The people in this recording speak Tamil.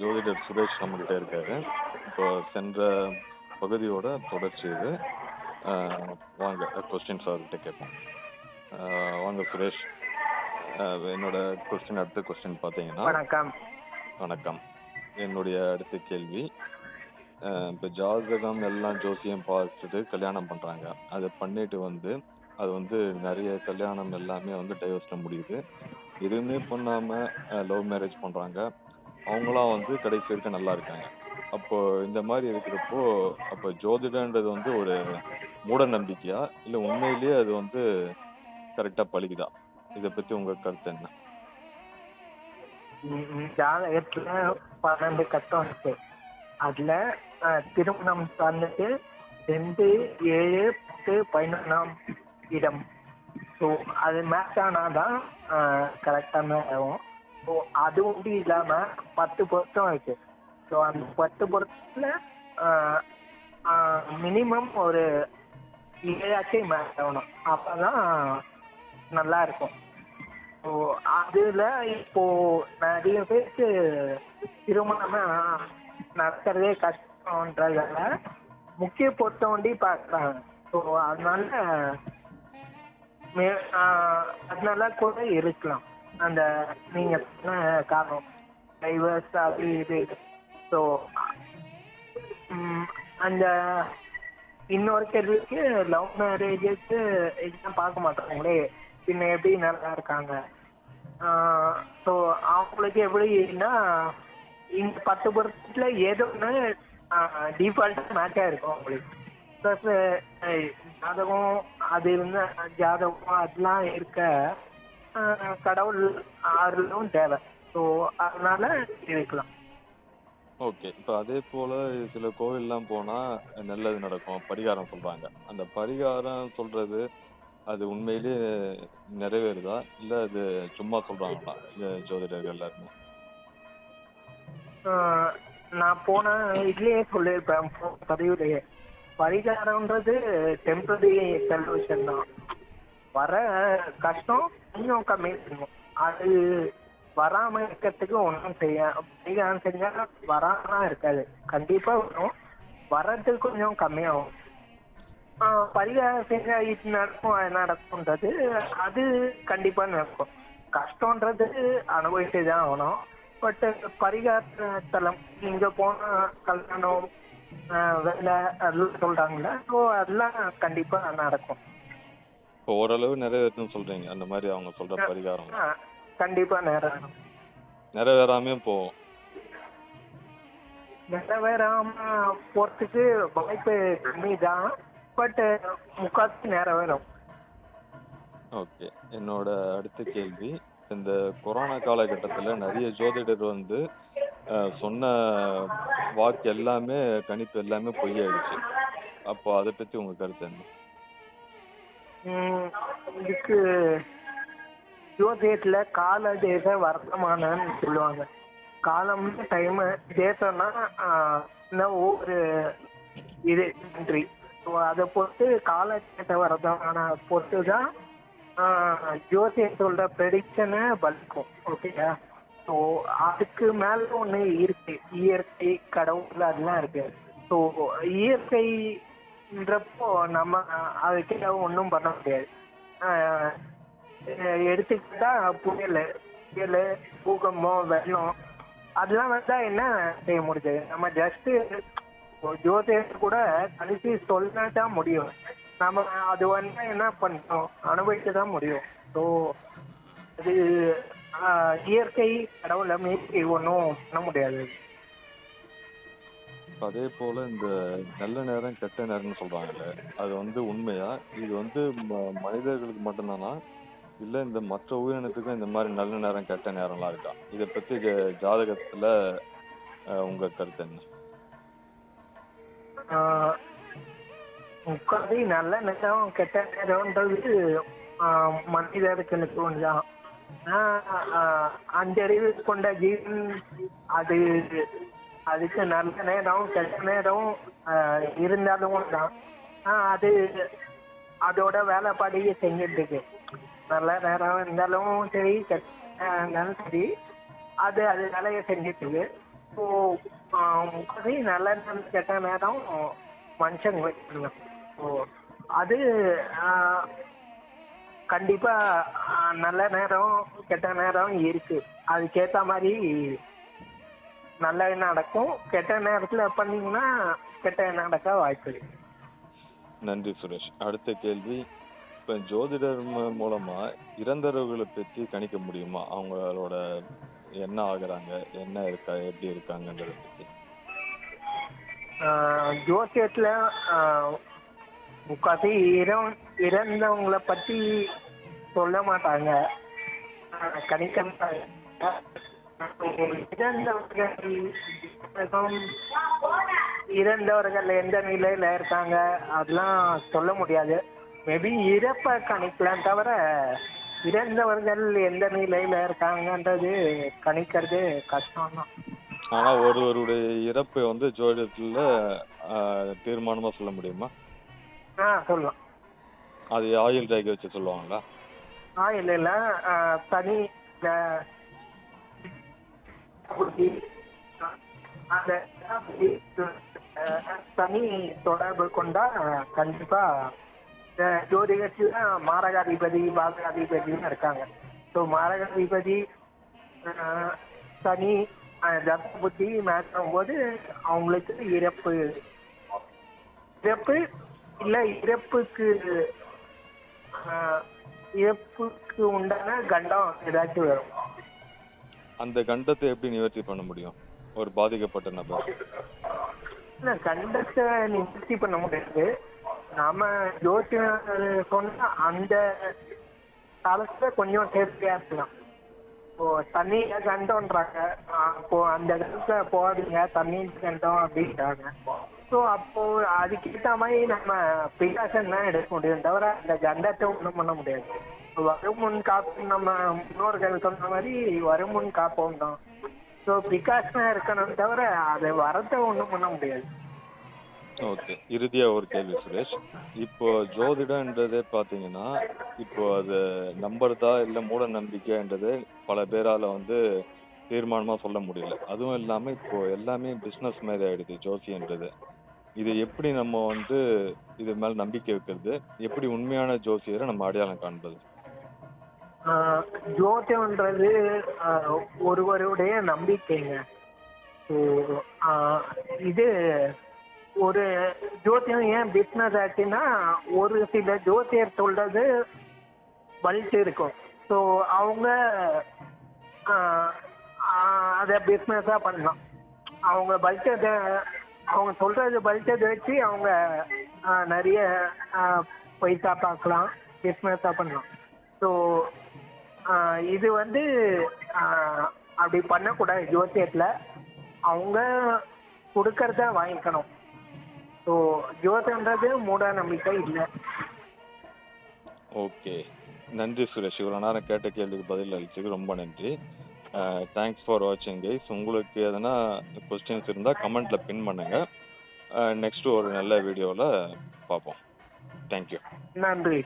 ஜோதிடர் சுரேஷ் நம்மகிட்ட இருக்காரு. இப்போ சென்ற பகுதியோட தொடர்ச்சி இது. வாங்க கொஸ்டின்ஸ் அவர்கிட்ட கேட்போம். வாங்க சுரேஷ். என்னோட கொஸ்டின் அடுத்த கொஸ்டின் பார்த்தீங்கன்னா வணக்கம். வணக்கம். என்னுடைய அடுத்த கேள்வி இப்போ ஜாதகம் எல்லாம் ஜோசியம் பார்த்துட்டு கல்யாணம் பண்ணுறாங்க அதை பண்ணிட்டு வந்து அது வந்து நிறைய கல்யாணம் எல்லாமே வந்து டைவர்ஸில் முடியுது. எதுவுமே பண்ணாமல் லவ் மேரேஜ் பண்ணுறாங்க அவங்களாம் வந்து கடைசி வரைக்கும் நல்லா இருக்காங்க. அப்போ இந்த மாதிரி இருக்கிறப்போ அப்போ ஜோதிடன்றது வந்து ஒரு மூட நம்பிக்கையா? இல்லை உண்மையிலேயே அது வந்து கரெக்டாக பழிக்குதா? இதை பற்றி உங்கள் கருத்து என்ன? ஜாதகத்துல பன்னெண்டு கட்டம் இருக்கு. அதுல திருமணம் சார்ந்தது ரெண்டு ஏழு பத்து பதினொன்றாம் இடம். ஸோ அது மேட்ச் ஆனாதான் கரெக்டாக ஆகும் அது ஒன்று இல்லாம பத்து பொருத்தம் இருக்கு. ஸோ அந்த பத்து பொருத்தத்துல மினிமம் ஒரு ஏழாச்சும் மேட்ச் ஆகணும். அப்பதான் நல்லா இருக்கும். ஸோ அதுல இப்போ நிறைய பேருக்கு திருமணமே நடக்கிறதே கஷ்டம்ன்றதால முக்கிய பொருத்தம் வண்டி பார்க்குறாங்க ஸோ அதனால மே- அதனால கூட இருக்கலாம். அந்த நீங்க காரணம். டைவர்ஸ் அப்படி இது. ஸோ அந்த இன்னொரு கேள்விக்கு லவ் மேரேஜஸ் இதெல்லாம் பார்க்க மாட்டாங்களே. பின்ன எப்படி நல்லா இருக்காங்க? ஸோ அவங்களுக்கு எப்படின்னா இந்த பத்து பொருத்துல ஏதோ ஒன்று டிஃபால்ட்டாக மேட்சாக இருக்கும் அவங்களுக்கு. ப்ளஸ் ஜாதகம் அது இருந்த ஜாதகம் அதெல்லாம் இருக்க கடவுள் அருளும் தேவை. ஸோ அதனால இருக்கலாம் ஓகே இப்போ அதே போல் சில கோவில்லாம் போனால் நல்லது நடக்கும். பரிகாரம் சொல்கிறாங்க அந்த பரிகாரம் சொல்கிறது அது உண்மையிலேயே நிறைவேறுதா? இல்லை அது சும்மா சொல்கிறாங்களா ஜோதிடர்கள் எல்லாருமே? நான் போன இதுலயே சொல்லியிருப்பேன். போன பதிவுலயே. பரிகாரம்ன்றது டெம்பரரி சொல்யூஷன் தான். வர கஷ்டம் கொஞ்சம் அது வராம இருக்கிறதுக்கு ஒன்றும் செய்ய பரிகாரம் செஞ்சா வராமலாம் இருக்காது கண்டிப்பா வரும். வர்றதுக்கு கொஞ்சம் கம்மியாகும். ஆஹ் பரிகாரம் செஞ்சா இது நடக்கும் அது நடக்கும்ன்றது அது கண்டிப்பா நடக்கும். கஷ்டம்ன்றது அனுபவிச்சு தான் ஆகணும். பட் பரிகாரத்தலம் இங்க போனா கல்யாணம் வேலை அதெல்லாம் சொல்றாங்களே ஸோ அதெல்லாம் கண்டிப்பா நடக்கும். இப்போ ஓரளவு நிறைவேற்றுன்னு சொல்கிறீங்க அந்த மாதிரி அவங்க சொல்கிற பரிகாரம். கண்டிப்பா நேரம் நிறைவேறாமையும் போகும் நிறைவேறாம போறதுக்கு வாய்ப்பு கம்மி தான் பட் முக்கால்வாசி நிறைவேறும். ஓகே. என்னோட அடுத்த கேள்வி இந்த கொரோனா காலகட்டத்தில் நிறைய ஜோதிடர் வந்து சொன்ன வாக்கு எல்லாமே கணிப்பு எல்லாமே பொய்யாயிடுச்சு. அப்போ அதை பற்றி உங்கள் கருத்து என்ன? இதுக்கு ஜோதியத்துல கால தேச வர்த்தமானன்னு சொல்லுவாங்க. காலம் டைம் தேசம்னா ஒவ்வொரு இது நன்றி ஸோ அதை பொறுத்து கால தேச வர்த்தமான பொறுத்து தான் ஜோசியம் சொல்ற ப்ரெடிக்ஷனை பலிக்கும். ஓகேயா ஸோ அதுக்கு மேல ஒன்று இருக்கு இயற்கை கடவுள் அதெல்லாம் இருக்கு. ஸோ இயற்கை அப்படின்றப்போ நம்ம அதுக்கு ஒன்றும் பண்ண முடியாது. எடுத்துக்கிட்டா புயல் புயல் பூகம்பம் வெள்ளம் அதெல்லாம் வந்தா என்ன செய்ய முடியுது நம்ம ஜஸ்ட் ஜோதிடர் கூட கழிச்சு சொல்லதான் முடியும். நம்ம அது வந்து என்ன பண்ணோம் அனுபவிக்க தான் முடியும். ஸோ அது இயற்கை கடவுளை மீறி ஒன்றும் பண்ண முடியாது. அதே போல் இந்த நல்ல நேரம் கெட்ட நேரம்னு சொல்கிறாங்கல்ல அது வந்து உண்மையா? இது வந்து ம- மனிதர்களுக்கு மட்டும்தானா? இல்லை இந்த மற்ற உயிரினத்துக்கும் இந்த மாதிரி நல்ல நேரம் கெட்ட நேரம்லாம் இருக்கா? இதை பற்றி ஜாதகத்தில் உங்கள் கருத்து என்ன? ஆஹ் முக்காதி நல்ல நேரம் கெட்ட நேரம்ன்றது ஆஹ் மனிதர்களுக்கு ஒன்றுதான் அஞ்சறிவு கொண்ட ஜீவன் அது அதுக்கு நல்ல நேரம் கெட்ட நேரம் ஆஹ் இருந்தாலும் தான். ஆஹ் அது அதோட வேலைப்பாடையே செஞ்சுட்டு இருக்கு நல்ல நேரம் இருந்தாலும் சரி கெட்ட இருந்தாலும் சரி அது அது வேலையை செஞ்சுட்டு இருக்கு ஸோ முக்காசி நல்ல நேரம் கெட்ட நேரம் மனுஷங்க வச்சுருங்க ஸோ அது ஆஹ், கண்டிப்பா நல்ல நேரம் கெட்ட நேரம் இருக்கு. அதுக்கேற்ற மாதிரி நல்லது நடக்கும். கெட்ட நேரத்துல பண்ணீங்கன்னா கெட்ட நடக்க வாய்ப்பு இருக்கு. நன்றி சுரேஷ். அடுத்த கேள்வி இப்போ ஜோதிடர் மூலமா இறந்தவர்களை பற்றி கணிக்க முடியுமா? அவங்களோட என்ன ஆகுறாங்க? என்ன இருக்கா? எப்படி இருக்காங்கன்றத பற்றி ஜோசியத்துல முக்காசி இறம் இறந்தவங்களை பத்தி சொல்ல மாட்டாங்க. கணிக்க மாட்டாங்க. இறந்தவர்கள் இறந்தவர்கள் எந்த நிலையில இருக்காங்க? அதெல்லாம் சொல்ல முடியாது. மேபி இறப்பை கணிக்கலாம் தவிர இறந்தவர்கள் எந்த நிலையில இருக்காங்கன்றது கணிக்கிறது கஷ்டம் தான் ஆனா ஒருவருடைய இறப்பை வந்து ஜோதிடத்துல தீர்மானமா சொல்ல முடியுமா? ஆ சொல்லலாம். அது ஆயுள் ரேகை வச்சு சொல்லுவாங்களா? ஆ இல்லை இல்லை. தனி இந்த புத்தி, அந்த தனி தொடர்பு கொண்டா கண்டிப்பா இந்த ஜோதிடத்துல மாரகாதிபதி பாதகாதிபதினு இருக்காங்க. ஸோ மாரகாதிபதி அஹ், சனி அஹ், தர்ம புத்தி மேட்ச் போது அவங்களுக்கு இறப்பு. இறப்பு இல்லை இறப்புக்கு ஆஹ் இறப்புக்கு உண்டான கண்டம் ஏதாச்சும் வரும் அந்த கண்டத்தை எப்படி நிவர்த்தி பண்ண முடியும்? ஒரு பாதிக்கப்பட்ட நபர். இல்ல கண்டத்தை நிவர்த்தி பண்ண முடியாது. நாம ஜோசியம் சொன்னா அந்த காலத்துல கொஞ்சம் சேஃப்டியா இருக்கலாம். இப்போ தண்ணி கண்டோன்றாங்க. அப்போ அந்த இடத்துல போகாதீங்க தண்ணி கண்டம் அப்படின்றாங்க. ஸோ அப்போ அதுக்கேற்ற மாதிரி நம்ம ப்ரிகாஷன் தான் எடுக்க முடியும். தவிர அந்த கண்டத்தை ஒன்றும் பண்ண முடியாது. வரும் காப்பு நம்ம முன்னோர்கள் சொன்ன மாதிரி வரும் முன் காப்போம் தான். ஸோ ப்ரிகாஷனாக இருக்கணும் தவிர அதை வரத்தை ஒன்றும் பண்ண முடியாது. ஓகே இறுதியா ஒரு கேள்வி சுரேஷ். இப்போ ஜோதிடன்றதே பாத்தீங்கன்னா இப்போ அது நம்புறதா இல்ல மூட நம்பிக்கைன்றது பல பேரால வந்து தீர்மானமா சொல்ல முடியல. அதுவும் இல்லாம இப்போ எல்லாமே பிசினஸ் மாதிரி ஆயிடுது ஜோசியன்றது இது எப்படி நம்ம வந்து இது மேல நம்பிக்கை வைக்கிறது? எப்படி உண்மையான ஜோசியரை நம்ம அடையாளம் காண்பது? ஜோதியம்ன்றது ஒருவருடைய நம்பிக்கைங்க. ஸோ இது ஒரு ஜோதியம் ஏன் பிஸ்னஸ் ஆச்சுன்னா ஒரு சில ஜோசியர் சொல்றது பல்ட் இருக்கும். ஸோ அவங்க அதை பிஸ்னஸாக பண்ணலாம். அவங்க பல்ட்டை அவங்க சொல்றது பல்ட்டை வச்சு அவங்க ஆஹ் நிறைய ஆஹ் பைசா பார்க்கலாம் பிஸ்னஸாக பண்ணலாம். ஸோ இது வந்து அப்படி பண்ணக்கூடாது ஜோசியத்தில். அவங்க கொடுக்கறத வாங்கிக்கணும். ஸோ ஜோசியன்றது மூட நம்பிக்கை இல்லை. ஓகே. நன்றி சுரேஷ். இவ்வளோ நேரம் கேட்ட கேள்விக்கு பதில் அளிச்சதுக்கு ரொம்ப நன்றி. தேங்க்ஸ் ஃபார் வாட்சிங் கைஸ் உங்களுக்கு எதனா கொஸ்டின்ஸ் இருந்தால் கமெண்ட்டில் பின் பண்ணுங்கள் நெக்ஸ்ட்டு ஒரு நல்ல வீடியோவில் பார்ப்போம். தேங்க்யூ நன்றி.